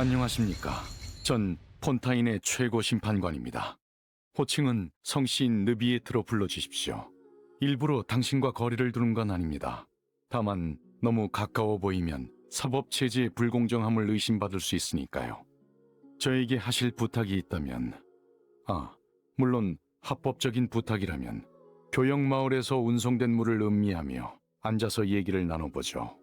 안녕하십니까. 전 폰타인의 최고 심판관입니다. 호칭은 성시인 느비에트로 불러주십시오. 일부러 당신과 거리를 두는 건 아닙니다. 다만 너무 가까워 보이면 사법 체제의 불공정함을 의심받을 수 있으니까요. 저에게 하실 부탁이 있다면, 아, 물론 합법적인 부탁이라면 교역 마을에서 운송된 물을 음미하며 앉아서 얘기를 나눠보죠.